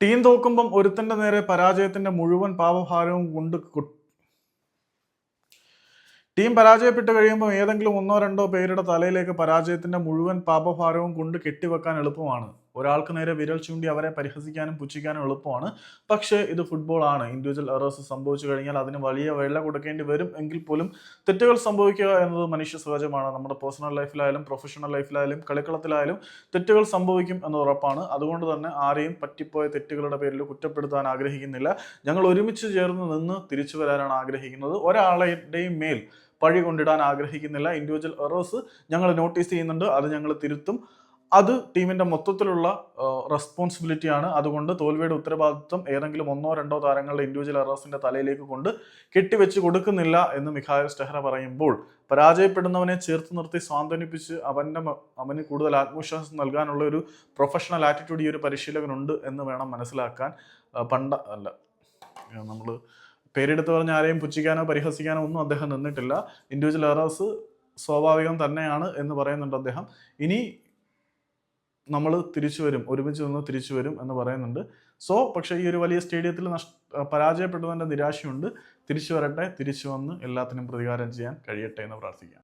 Team തോക്കുമ്പം ഒരുത്തിന്റെ നേരെ പരാജയത്തിന്റെ മുഴുവൻ പാപഭാരവും കൊണ്ട് ടീം പരാജയപ്പെട്ട് കഴിയുമ്പോൾ ഏതെങ്കിലും ഒന്നോ രണ്ടോ പേരുടെ തലയിലേക്ക് പരാജയത്തിന്റെ മുഴുവൻ പാപഭാരവും കൊണ്ട് കെട്ടിവെക്കാൻ എളുപ്പമാണ്. ഒരാൾക്ക് നേരെ വിരൽ ചൂണ്ടി അവരെ പരിഹസിക്കാനും പുച്ഛിക്കാനും എളുപ്പമാണ്. പക്ഷേ ഇത് ഫുട്ബോൾ ആണ്. ഇൻഡിവിജ്വൽ എറേഴ്സ് സംഭവിച്ചു കഴിഞ്ഞാൽ അതിന് വലിയ വെള്ള കൊടുക്കേണ്ടി വരും. എങ്കിൽ പോലും തെറ്റുകൾ സംഭവിക്കുക എന്നത് മനുഷ്യ സഹജമാണ്. നമ്മുടെ പേഴ്സണൽ ലൈഫിലായാലും പ്രൊഫഷണൽ ലൈഫിലായാലും കളിക്കളത്തിലായാലും തെറ്റുകൾ സംഭവിക്കും എന്ന് ഉറപ്പാണ്. അതുകൊണ്ട് തന്നെ ആരെയും പറ്റിപ്പോയ തെറ്റുകളുടെ പേരിൽ കുറ്റപ്പെടുത്താൻ ആഗ്രഹിക്കുന്നില്ല. ഞങ്ങൾ ഒരുമിച്ച് ചേർന്ന് നിന്ന് തിരിച്ചു വരാനാണ് ആഗ്രഹിക്കുന്നത്. ഒരാളുടെയും മേൽ പഴി കൊണ്ടിടാൻ ആഗ്രഹിക്കുന്നില്ല. ഇൻഡിവിജ്വൽ എറേഴ്സ് ഞങ്ങൾ നോട്ടീസ് ചെയ്യുന്നുണ്ട്. അത് ഞങ്ങൾ തിരുത്തും. അത് ടീമിന്റെ മൊത്തത്തിലുള്ള റെസ്പോൺസിബിലിറ്റി ആണ്. അതുകൊണ്ട് തോൽവിയുടെ ഉത്തരവാദിത്വം ഏതെങ്കിലും ഒന്നോ രണ്ടോ താരങ്ങളുടെ ഇൻഡിവിജ്വൽ എറേഴ്സിന്റെ തലയിലേക്ക് കൊണ്ട് കെട്ടിവെച്ച് കൊടുക്കുന്നില്ല എന്ന് മിഖായൽ സ്റ്റെഹ്റ പറയുമ്പോൾ പരാജയപ്പെടുന്നവനെ ചേർത്ത് നിർത്തി സ്വാന്തനിപ്പിച്ച് അവന്റെ മ- അവന് കൂടുതൽ ആത്മവിശ്വാസം നൽകാനുള്ള ഒരു പ്രൊഫഷണൽ ആറ്റിറ്റ്യൂഡ് ഈ ഒരു പരിശീലകനുണ്ട് എന്ന് വേണം മനസ്സിലാക്കാൻ. പണ്ട അല്ല നമ്മൾ പേരെടുത്ത് പറഞ്ഞ ആരെയും പുച്ഛിക്കാനോ പരിഹസിക്കാനോ ഒന്നും അദ്ദേഹം നിന്നിട്ടില്ല. ഇൻഡിവിജ്വൽ എറേഴ്സ് സ്വാഭാവികം തന്നെയാണ് എന്ന് പറയുന്നുണ്ട് അദ്ദേഹം. ഇനി നമ്മൾ തിരിച്ചു വരും ഒരുമിച്ച് നിന്ന് തിരിച്ചു വരും എന്ന് പറയുന്നുണ്ട്. സോ പക്ഷേ ഈ ഒരു വലിയ സ്റ്റേഡിയത്തിൽ നഷ് പരാജയപ്പെട്ടതിന്റെ നിരാശയുണ്ട്. തിരിച്ചു വരട്ടെ തിരിച്ചു വന്ന് എല്ലാത്തിനും പ്രതികാരം ചെയ്യാൻ കഴിയട്ടെ എന്ന് പ്രാർത്ഥിക്കാം.